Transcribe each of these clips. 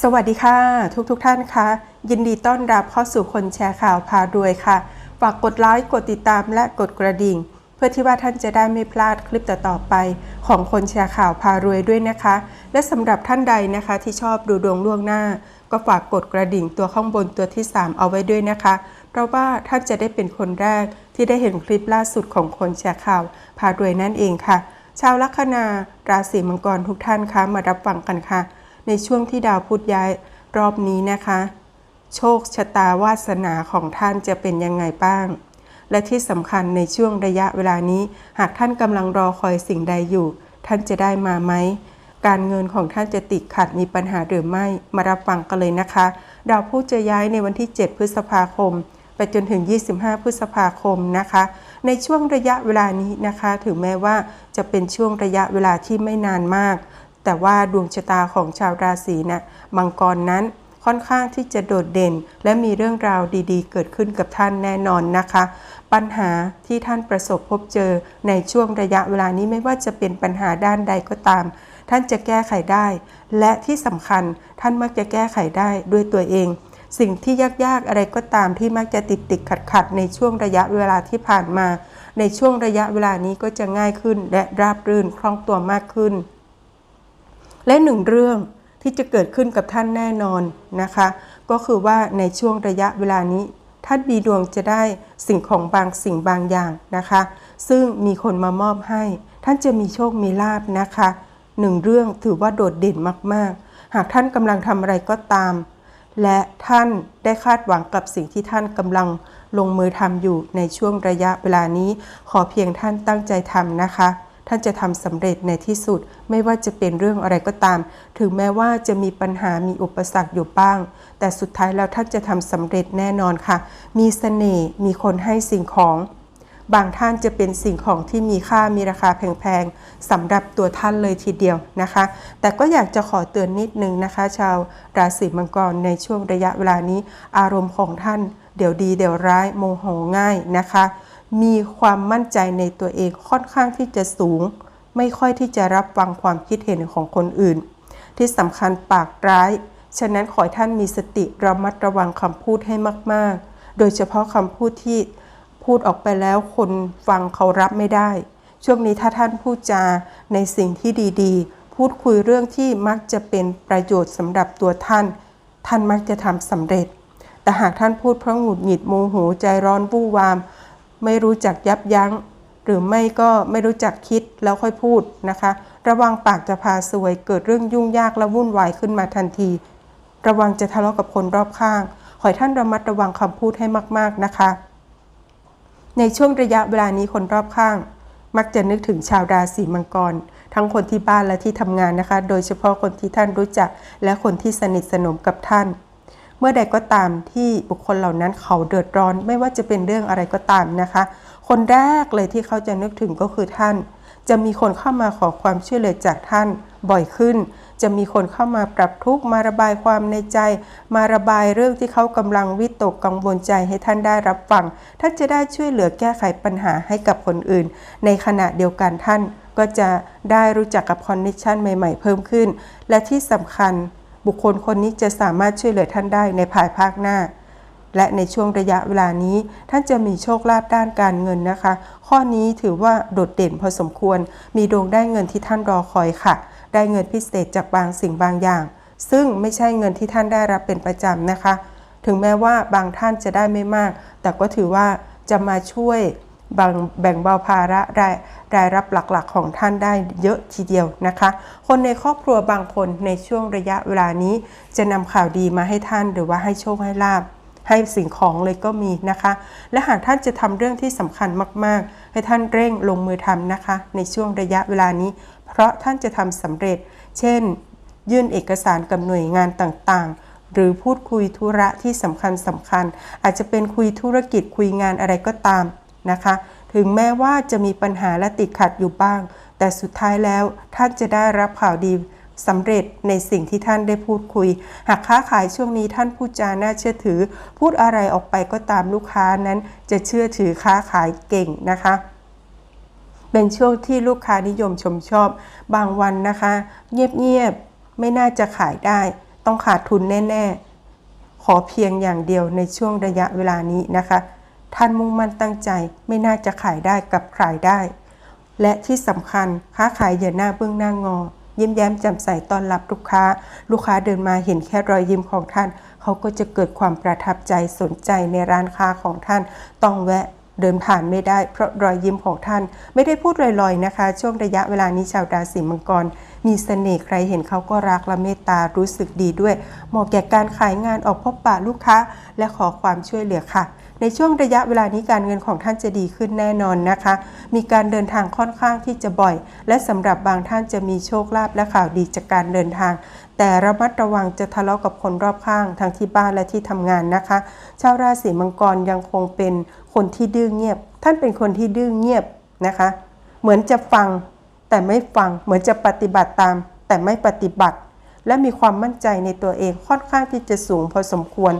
สวัสดีค่ะ ทุกทุกท่านคะยินดีต้อนรับเข้าสู่คนแชร์ข่าวพารวยค่ะ ฝากกดไลค์กดติดตามและกดกระดิ่ง เพื่อที่ว่าท่านจะได้ไม่พลาดคลิปต่อๆไป ของคนแชร์ข่าวพารวยด้วยนะคะ และสำหรับท่านใดนะคะที่ชอบดูดวงล่วงหน้า ก็ฝากกดกระดิ่งตัวข้างบนตัวที่ 3 เอาไว้ด้วยนะคะ เพราะว่าท่านจะได้เป็นคนแรกที่ได้เห็นคลิปล่าสุดของคนแชร์ข่าวพารวยนั่นเองค่ะ ชาวลัคนาราศีมังกรทุกท่านคะมารับฟังกันค่ะ ในช่วงที่ดาวพุธย้ายรอบนี้นะคะ โชคชะตาวาสนาของท่านจะเป็นยังไงบ้าง และที่สำคัญในช่วงระยะเวลานี้ หากท่านกำลังรอคอยสิ่งใดอยู่ ท่านจะได้มาไหมการเงินของท่านจะติดขัดมีปัญหาหรือไม่มารับฟังกันเลยนะคะ ดาวพุธจะย้ายในวันที่ 7 พฤษภาคม ไปจนถึง 25 พฤษภาคมนะคะ ในช่วงระยะเวลานี้นะคะ ถึงแม้ว่าจะเป็นช่วงระยะเวลาที่ไม่นานมาก แต่ว่าดวงชะตาของชาวราศีนะมังกรนั้นค่อนข้างที่จะโดดเด่น และมีเรื่องราวดีๆ เกิดขึ้นกับท่านแน่นอนนะคะ ปัญหาที่ท่านประสบพบเจอในช่วงระยะเวลานี้ไม่ว่าจะเป็นปัญหาด้านใดก็ตาม ท่านจะแก้ไขได้ และที่สำคัญท่านมักจะแก้ไขได้ด้วยตัวเอง สิ่งที่ยากๆอะไรก็ตามที่มักจะติดติดขัดขัดๆในช่วงระยะเวลาที่ผ่านมา ในช่วงระยะเวลานี้ก็จะง่ายขึ้น และราบรื่นคล่องตัวมากขึ้น และหนึ่งเรื่องที่จะเกิดขึ้นกับท่านแน่นอนนะคะ ก็คือว่าในช่วงระยะเวลานี้ท่านมีดวงจะได้สิ่งของบางสิ่งบางอย่างนะคะ ซึ่งมีคนมามอบให้ ท่านจะมีโชคมีลาบนะคะหนึ่งเรื่องถือว่าโดดเด่นมากๆ หากท่านกำลังทำอะไรก็ตาม และท่านได้คาดหวังกับสิ่งที่ท่านกำลังลงมือทำอยู่ในช่วงระยะเวลานี้ ขอเพียงท่านตั้งใจทำนะคะ ท่านจะทำสำเร็จในที่สุด ไม่ว่าจะเป็นเรื่องอะไรก็ตาม ถึงแม้ว่าจะมีปัญหามีอุปสรรคอยู่บ้าง แต่สุดท้ายแล้วท่านจะทำสำเร็จแน่นอนค่ะ มีเสน่ห์มีคนให้สิ่งของ บางท่านจะเป็นสิ่งของที่มีค่ามีราคาแพงๆสำหรับตัวท่านเลยทีเดียวนะคะ แต่ก็อยากจะขอเตือนนิดนึงนะคะ ชาวราศีมังกรในช่วงระยะเวลานี้ อารมณ์ของท่าน เดี๋ยวดีเดี๋ยวร้ายโมโหง่ายนะคะ มีความมั่นใจในตัวเองค่อนข้างที่จะสูง ไม่ค่อยที่จะรับฟังความคิดเห็นของคนอื่น ที่สำคัญปากร้าย ฉะนั้นขอให้ท่านมีสติระมัดระวังคำพูดให้มาก ๆ โดยเฉพาะคำพูดที่พูดออกไปแล้วคนฟังเขารับไม่ได้ ช่วงนี้ถ้าท่านพูดจาในสิ่งที่ดีๆ พูดคุยเรื่องที่มักจะเป็นประโยชน์สำหรับตัวท่าน ท่านมักจะทำสำเร็จ แต่หากท่านพูดเพราะหงุดหงิดโมโหใจร้อนวู่วาม ไม่รู้จักยับยั้ง หรือไม่ก็ไม่รู้จักคิดแล้วค่อยพูดนะคะ ระวังปากจะพาซวย เกิดเรื่องยุ่งยากและวุ่นวายขึ้นมาทันที ระวังจะทะเลาะกับคนรอบข้าง ขอให้ท่านระมัดระวังคำพูดให้มากๆนะคะ ในช่วงระยะเวลานี้คนรอบข้าง มักจะนึกถึงชาวราศีมังกรทั้งคนที่บ้านและที่ทำงานนะคะ โดยเฉพาะคนที่ท่านรู้จัก และคนที่สนิทสนมกับท่าน เมื่อใดก็ตามที่บุคคลเหล่านั้นเขาเดือดร้อน ไม่ว่าจะเป็นเรื่องอะไรก็ตามนะคะ คนแรกเลยที่เขาจะนึกถึงก็คือท่าน จะมีคนเข้ามาขอความช่วยเหลือจากท่านบ่อยขึ้น จะมีคนเข้ามาปรับทุกข์มาระบายความในใจ มาระบายเรื่องที่เขากำลังวิตกกังวลใจให้ท่านได้รับฟัง ท่านจะได้ช่วยเหลือแก้ไขปัญหาให้กับคนอื่น ในขณะเดียวกันท่านก็จะได้รู้จักกับคอนเนคชันใหม่ ๆ เพิ่มขึ้น และที่สำคัญ บุคคลคนนี้จะสามารถช่วยเหลือท่านได้ในภายภาคหน้า และในช่วงระยะเวลานี้ท่านจะมีโชคลาภด้านการเงินนะคะ ข้อนี้ถือว่าโดดเด่นพอสมควร มีดวงได้เงินที่ท่านรอคอยค่ะ ได้เงินพิเศษจากบางสิ่งบางอย่าง ซึ่งไม่ใช่เงินที่ท่านได้รับเป็นประจำนะคะ ถึงแม้ว่าบางท่านจะได้ไม่มาก แต่ก็ถือว่าจะมาช่วย แบ่งเบาภาระรายรายรับหลักๆของท่านได้เยอะทีเดียวนะคะ คนในครอบครัวบางคนในช่วงระยะเวลานี้ จะนำข่าวดีมาให้ท่านหรือว่าให้โชคให้ลาบให้สิ่งของเลยก็มีนะคะ และหากท่านจะทำเรื่องที่สำคัญมากๆ ให้ท่านเร่งลงมือทำนะคะ ในช่วงระยะเวลานี้ เพราะท่านจะทำสำเร็จ เช่น ยื่นเอกสารกับหน่วยงานต่างๆหรือพูดคุยธุระที่สำคัญสำคัญ อาจจะเป็นคุยธุรกิจคุยงานอะไรก็ตาม นะคะ ถึงแม้ว่าจะมีปัญหาและติดขัดอยู่บ้าง แต่สุดท้ายแล้วท่านจะได้รับข่าวดีสำเร็จในสิ่งที่ท่านได้พูดคุย หากค้าขายช่วงนี้ท่านพูดจาน่าเชื่อถือ พูดอะไรออกไปก็ตามลูกค้านั้นจะเชื่อถือค้าขายเก่งนะคะ เป็นช่วงที่ลูกค้านิยมชมชอบ บางวันนะคะ เงียบๆไม่น่าจะขายได้ ต้องขาดทุนแน่ ๆ ขอเพียงอย่างเดียวในช่วงระยะเวลานี้นะคะ ท่านมุ่งมั่นตั้งใจไม่น่าจะขายได้กับขายได้ และที่สำคัญค้าขายอย่าหน้าเบื้องหน้างอ ยิ้มแย้มแจ่มใสต้อนรับลูกค้า ลูกค้าเดินมาเห็นแค่รอยยิ้มของท่าน เขาก็จะเกิดความประทับใจสนใจในร้านค้าของท่าน ต้องแวะเดินผ่านไม่ได้เพราะรอยยิ้มของท่าน ไม่ได้พูดลอยๆนะคะ ช่วงระยะเวลานี้ชาวราศีมังกร มีเสน่ห์ใครเห็นเขาก็รักและเมตตารู้สึกดีด้วย เหมาะแก่การขายงานออกพบปะลูกค้า และขอความช่วยเหลือค่ะ ในช่วงระยะเวลานี้การเงินของท่านจะดีขึ้นแน่นอนนะคะ มีการเดินทางค่อนข้างที่จะบ่อย และสำหรับบางท่านจะมีโชคลาภและข่าวดีจากการเดินทาง แต่ระมัดระวังจะทะเลาะกับคนรอบข้างทั้งที่บ้านและที่ทำงานนะคะ ชาวราศีมังกรยังคงเป็นคนที่ดื้อเงียบ ท่านเป็นคนที่ดื้อเงียบนะคะ เหมือนจะฟังแต่ไม่ฟังเหมือนจะปฏิบัติตาม แต่ไม่ปฏิบัติ และมีความมั่นใจในตัวเองค่อนข้างที่จะสูงพอสมควร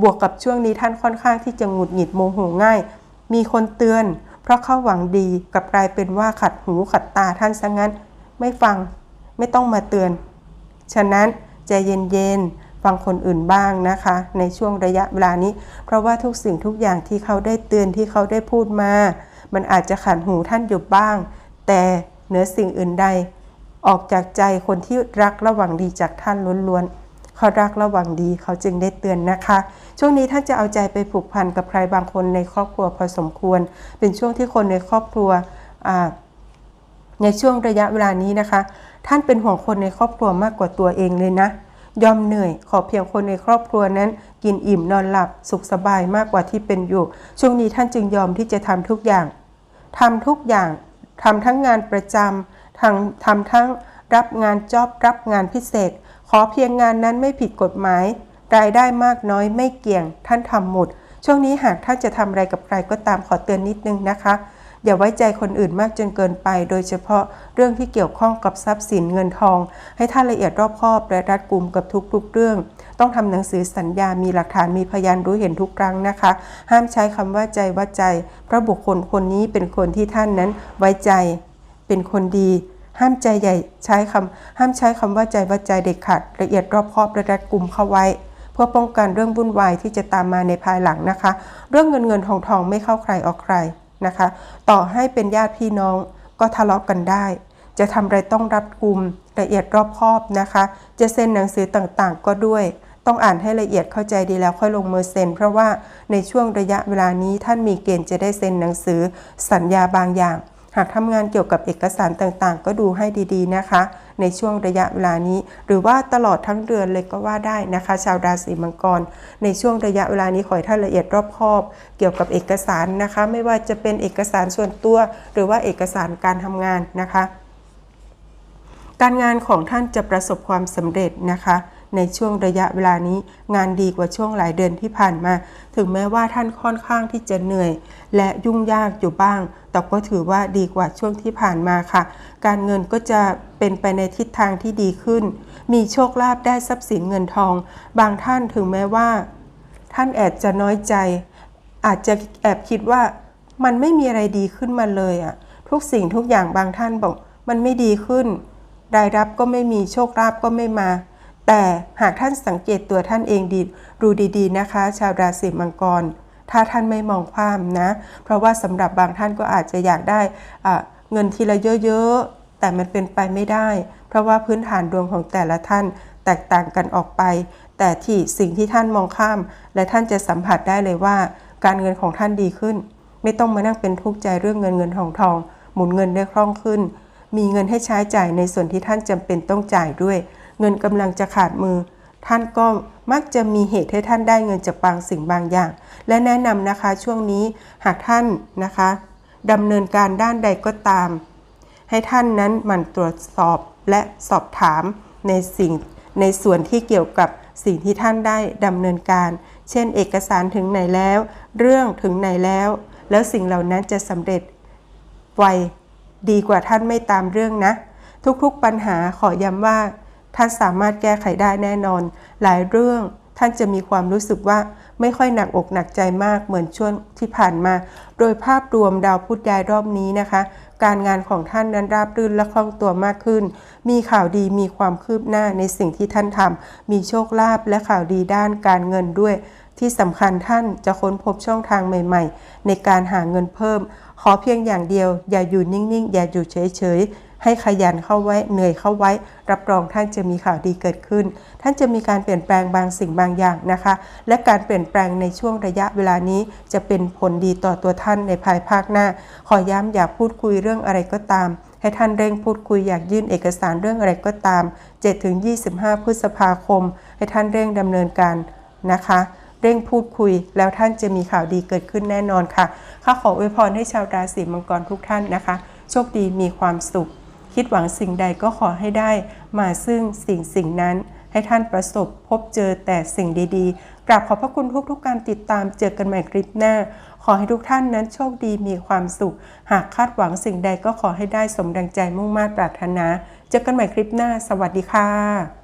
บวกกับช่วงนี้ท่านค่อนข้างที่จะหงุดหงิดโมโหง่าย มีคนเตือน เพราะเขาหวังดีกับกลายเป็นว่าขัดหูขัดตาท่านซะงั้น ไม่ฟังไม่ต้องมาเตือน ฉะนั้นใจเย็นๆฟังคนอื่นบ้างนะคะ ในช่วงระยะเวลานี้ เพราะว่าทุกสิ่งทุกอย่างที่เขาได้เตือนที่เขาได้พูดมา มันอาจจะขัดหูท่านอยู่บ้าง แต่เหนือสิ่งอื่นใด ออกจากใจคนที่รักระหวังดีจากท่านล้วนๆ เขารักระหวังดีเขาจึงได้เตือนนะคะ ช่วงนี้ท่านจะเอาใจไปผูกพันกับใครบางคนในครอบครัวพอสมควร เป็นช่วงที่คนในครอบครัวในช่วงระยะเวลานี้นะคะ ท่านเป็นห่วงคนในครอบครัวมากกว่าตัวเองเลยนะยอมเหนื่อยขอเพียงคนในครอบครัวนั้น กินอิ่มนอนหลับสุขสบายมากกว่าที่เป็นอยู่ ช่วงนี้ท่านจึงยอมที่จะทำทุกอย่างทำทุกอย่างทำทั้งงานประจำทำทำทั้งรับงานจอบรับงานพิเศษ ขอเพียงงานนั้นไม่ผิดกฎหมาย รายได้มากน้อยไม่เกี่ยง ท่านทำหมด ช่วงนี้หากท่านจะทำอะไรกับใครก็ตามขอเตือนนิดนึงนะคะ อย่าไว้ใจคนอื่นมากจนเกินไป โดยเฉพาะเรื่องที่เกี่ยวข้องกับทรัพย์สินเงินทอง ให้ท่านละเอียดรอบคอบและรัดกุมกับทุกๆเรื่อง ต้องทำหนังสือสัญญา มีหลักฐานมีพยานรู้เห็นทุกครั้งนะคะ ห้ามใช้คำว่าใจว่าใจ เพราะบุคคลคนนี้เป็นคนที่ท่านนั้นไว้ใจ เป็นคนดี ห้ามใจใหญ่ใช้คำห้ามใช้คำว่าใจว่าใจเด็ดขาดละเอียดรอบคอบและรัดกุมเข้าไว้ เพื่อป้องกันเรื่องวุ่นวายที่จะตามมาในภายหลังนะคะ เรื่องเงินเงินทองทองไม่เข้าใครออกใครนะคะ ต่อให้เป็นญาติพี่น้องก็ทะเลาะกันได้ จะทำอะไรต้องรับกลุ่มละเอียดรอบคอบนะคะ จะเซ็นหนังสือต่างๆ ก็ด้วย ต้องอ่านให้ละเอียดเข้าใจดีแล้วค่อยลงมือเซ็น เพราะว่าในช่วงระยะเวลานี้ท่านมีเกณฑ์จะได้เซ็นหนังสือสัญญาบางอย่างากทำงานเกี่ยวกับเอกสารต่างๆ ก็ดูให้ดีๆนะคะ ในช่วงระยะเวลานี้ หรือว่าตลอดทั้งเดือนเลยก็ว่าได้นะคะ ชาวราศีมังกร ในช่วงระยะเวลานี้ขอให้ท่านละเอียดรอบคอบ เกี่ยวกับเอกสารนะคะ ไม่ว่าจะเป็นเอกสารส่วนตัว หรือว่าเอกสารการทำงานนะคะ การงานของท่านจะประสบความสำเร็จนะคะ ในช่วงระยะเวลานี้งานดีกว่าช่วงหลายเดือนที่ผ่านมา ถึงแม้ว่าท่านค่อนข้างที่จะเหนื่อย และยุ่งยากอยู่บ้าง แต่ก็ถือว่าดีกว่าช่วงที่ผ่านมาค่ะ การเงินก็จะเป็นไปในทิศทางที่ดีขึ้น มีโชคลาภได้ทรัพย์สินเงินทอง บางท่านถึงแม้ว่า ท่านแอบจะน้อยใจ อาจจะแอบคิดว่ามันไม่มีอะไรดีขึ้นมาเลยอะทุกสิ่งทุกอย่างบางท่านบอก มันไม่ดีขึ้นรายรับก็ไม่มีโชคลาภก็ไม่มา แต่หากท่านสังเกตตัวท่านเองดีดูดีๆนะคะ ชาวราศีมังกร ถ้าท่านไม่มองความนะ เพราะว่าสำหรับบางท่านก็อาจจะอยากได้เงินทีละเยอะๆ แต่มันเป็นไปไม่ได้ เพราะว่าพื้นฐานดวงของแต่ละท่านแตกต่างกันออกไป แต่ที่สิ่งที่ท่านมองข้าม และท่านจะสัมผัสได้เลยว่า การเงินของท่านดีขึ้น ไม่ต้องมานั่งเป็นทุกข์ใจเรื่องเงินเงินทองทอง หมุนเงินได้คล่องขึ้น มีเงินให้ใช้จ่ายในส่วนที่ท่านจำเป็นต้องจ่ายด้วย เงินกำลังจะขาดมือ ท่านก็มักจะมีเหตุให้ท่านได้เงินจากบางสิ่งบางอย่าง และแนะนำนะคะช่วงนี้หากท่านนะคะดำเนินการด้านใดก็ตาม ให้ท่านนั้นหมั่นตรวจสอบและสอบถามในสิ่งในส่วนที่เกี่ยวกับสิ่งที่ท่านได้ดำเนินการ เช่น เอกสารถึงไหนแล้ว เรื่องถึงไหนแล้ว แล้วสิ่งเหล่านั้นจะสำเร็จไวดีกว่าท่านไม่ตามเรื่องนะ ทุกๆปัญหาขอย้ำว่า ท่านสามารถแก้ไขได้แน่นอน หลายเรื่องท่านจะมีความรู้สึกว่าไม่ค่อยหนักอกหนักใจมากเหมือนช่วงที่ผ่านมา โดยภาพรวมดาวพุธย้ายรอบนี้นะคะ การงานของท่านนั้นราบรื่นและคล่องตัวมากขึ้น มีข่าวดีมีความคืบหน้าในสิ่งที่ท่านทำมีโชคลาภและข่าวดีด้านการเงินด้วย ที่สำคัญท่านจะค้นพบช่องทางใหม่ ๆ ในการหาเงินเพิ่ม ขอเพียงอย่างเดียว อย่าอยู่นิ่งๆ อย่าอยู่เฉยๆ ให้ขยันเข้าไว้เหนื่อยเข้าไว้ รับรองท่านจะมีข่าวดีเกิดขึ้น ท่านจะมีการเปลี่ยนแปลงบางสิ่งบางอย่างนะคะ และการเปลี่ยนแปลงในช่วงระยะเวลานี้จะเป็นผลดีต่อตัวท่านในภายภาคหน้า ขอย้ำอย่าพูดคุยเรื่องอะไรก็ตามให้ท่านเร่งพูดคุยอยากยื่นเอกสารเรื่องอะไรก็ตาม 7-25 พฤษภาคม ให้ท่านเร่งดำเนินการนะคะ เร่งพูดคุยแล้วท่านจะมีข่าวดีเกิดขึ้นแน่นอนค่ะ ข้าขออวยพรให้ชาวราศีมังกรทุกท่านนะคะ โชคดีมีความสุข คิดหวังสิ่งใดก็ขอให้ได้ มาซึ่งสิ่งสิ่งนั้น ให้ท่านประสบพบเจอแต่สิ่งดีๆ กราบขอบพระคุณทุกๆการติดตามเจอกันใหม่คลิปหน้า ขอให้ทุกท่านนั้นโชคดีมีความสุข หากคาดหวังสิ่งใดก็ขอให้ได้สมดังใจมุ่งมา่ปรารถนา เจอกันใหม่คลิปหน้า สวัสดีค่ะ